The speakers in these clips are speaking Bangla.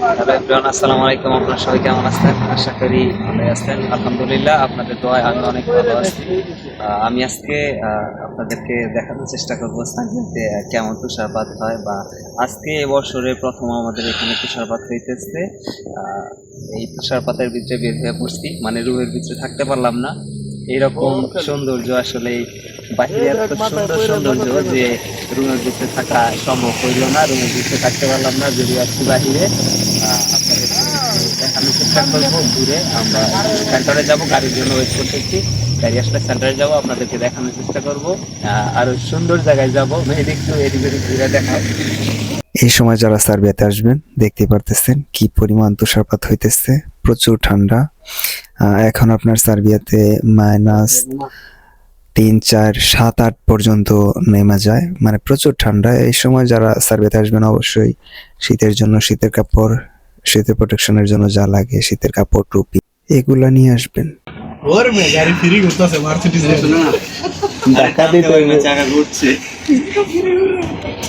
আসসালামু আলাইকুম। আপনারা সবাই কেমন আছেন? আশা করি ভালো আছেন। আলহামদুলিল্লাহ, আপনাদের দোয়ায় আমি অনেক ভালো আছি। আমি আজকে আপনাদেরকে দেখানোর চেষ্টা করব সানডেতে কেমন তুষারপাত হয় বা আজকে এবছরে প্রথম আমাদের এখানে তুষারপাত হইতেছে। এই তুষারপাতের ভিতরে বের হয়ে পড়ছি। মানে রুমের ভিতরে থাকতে পারলাম না। এইরকম সৌন্দর্য আসলে বাহিরে এত সুন্দর সৌন্দর্য যে রুমের ভিতরে থাকা সম্ভব হইল না রুমের ভিতরে থাকতে পারলাম না যদি আসছি বাহিরে দেখানোর চেষ্টা করব ঘুরে আমরা সেন্টারে যাব গাড়ির জন্য ওয়েট করতেছি। গাড়ি আসলে সেন্টারে যাব আপনাদেরকে দেখানোর চেষ্টা করব। আহ, আরও সুন্দর জায়গায় যাব। মেহেদি একটু এদিক ওদিক ঘুরে দেখাও। এই সময় যারা সার্বিয়াতে আসবেন দেখতে পারতেছেন কি পরিমাণ তুষারপাত হইতেছে। প্রচুর ঠান্ডা। এখন আপনার সার্বিয়াতে মাইনাস তিন চার সাত আট পর্যন্ত নেমে যায়। মানে প্রচুর ঠান্ডা। এই সময় যারা সার্বিয়াতে আসবেন অবশ্যই শীতের জন্য শীতের কাপড় শীতের প্রোটেকশনের জন্য যা লাগে শীতের কাপড় টুপি এগুলা নিয়ে আসবেন।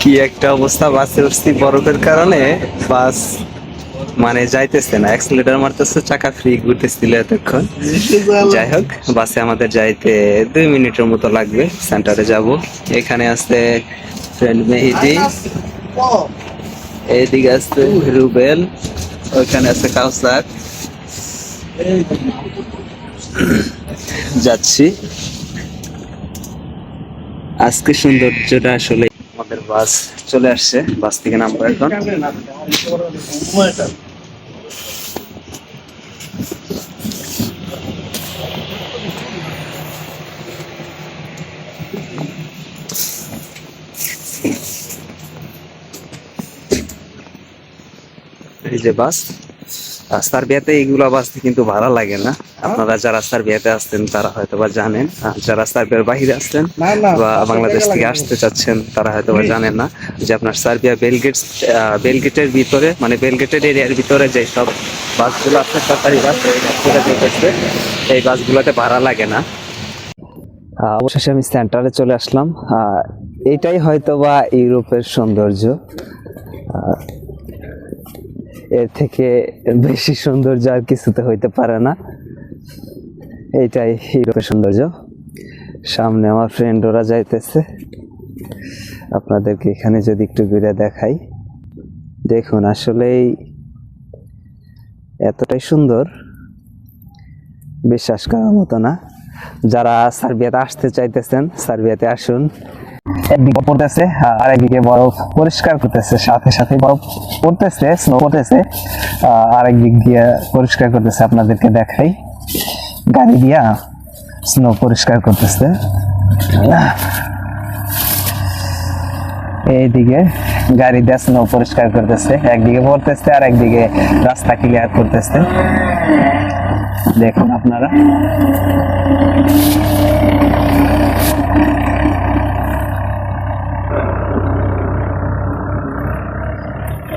কি একটা অবস্থা বাসে উঠছি বরফের কারণে। বাস মানে যাইতেছে না। অ্যাক্সিলেটার মারতেছে, চাকা ফ্রি ঘুরতেছিল এতক্ষণ। যাই হোক, বাসে আমাদের যাইতে দুই মিনিটের মতো লাগবে। সেন্টারে যাব। এখানে আছে ফ্রেন্ড মেহিদি। এইদিকে আসতে রুবেল। ওইখানে আছে কাউসার। যাচ্ছি। আজকে সৌন্দর্যটা আসলে আমাদের বাস চলে আসছে। বাস থেকে নামবো এখন। এই যে বাস। আর সার্বিয়াতে এইগুলা বাস কিন্তু ভাড়া লাগে না। আপনারা যারা সার্বিয়াতে আসতেন তারা হয়তো বা জানেন যারা সার্বিয়ার বাইরে আসছেন না, না, বা বাংলাদেশ থেকে আসতে চাচ্ছেন তারা হয়তো বা জানেন না যে আপনার সার্বিয়া বেলগেট বেলগেটের ভিতরে মানে বেলগেটের এরিয়ার ভিতরে যে সব বাসগুলো আছে সরকারি বাস এই বাসগুলোতে ভাড়া লাগে না। অবশেষে আমি সেন্টারে চলে আসলাম। আহ, এটাই হয়তো বা ইউরোপের সৌন্দর্য। এর থেকে বেশি সৌন্দর্য আর কিছুতে হইতে পারে না। এইটাই ইউরোপের সৌন্দর্য। সামনে আমার ফ্রেন্ড ওরা যাইতেছে। আপনাদেরকে এখানে যদি একটু ঘুরে দেখাই। দেখুন, আসলেই এতটাই সুন্দর। বিশ্বাস করার মতো না। যারা সার্বিয়াতে আসতে চাইতেছেন, সার্বিয়াতে আসুন। একদিকে পড়তেছে, আর একদিকে বরফ পরিষ্কার করতেছে, সাথে সাথে বরফ পড়তেছে স্নো পড়তেছে আর একদিক দিয়ে পরিষ্কার করতেছে, আপনাদেরকে দেখাই। গাড়ি দিয়া স্নো পরিষ্কার করতেছে। এইদিকে গাড়ি দিয়ে স্নো পরিষ্কার করতেছে, একদিকে পড়তেছে আর একদিকে রাস্তা ক্লিয়ার করতেছে। দেখুন আপনারা।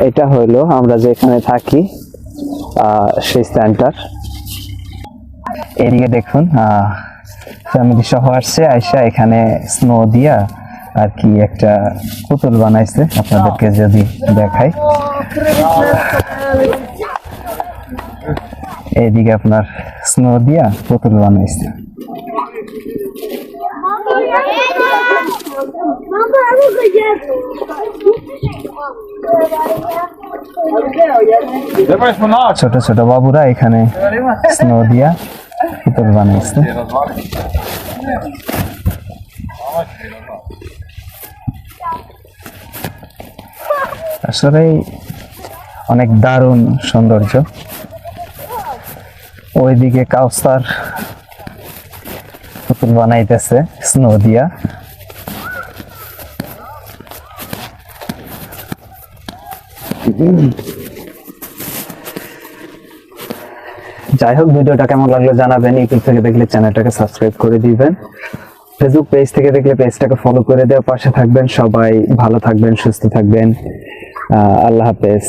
এটা হইল আমরা যেখানে থাকি সেই সেন্টার এদিকে দেখুন ফ্যামিলি সহ আসছে, আইসা এখানে স্নো দিয়া আর কি একটা পুতুল বানাইছে। আপনাদেরকে যদি দেখাই। এইদিকে আপনার স্নো দিয়া পুতুল বানাইছে। ছোট ছোট বাবুরা এখানে স্নো দিয়া পুতুল বানাইছে। আসলে অনেক দারুণ সৌন্দর্য। ওইদিকে কাউসার পুতুল বানাইতেছে, স্নো দিয়া। যাই হোক ভিডিওটা কেমন লাগল জানাবেন। ইউটিউব থেকে দেখলে চ্যানেলটাকে সাবস্ক্রাইব করে দিবেন। ফেসবুক পেজ থেকে দেখলে পেজটাকে ফলো করে দেওয়ার পাশে থাকবেন। সবাই ভালো থাকবেন, সুস্থ থাকবেন। আল্লাহ হাফেজ।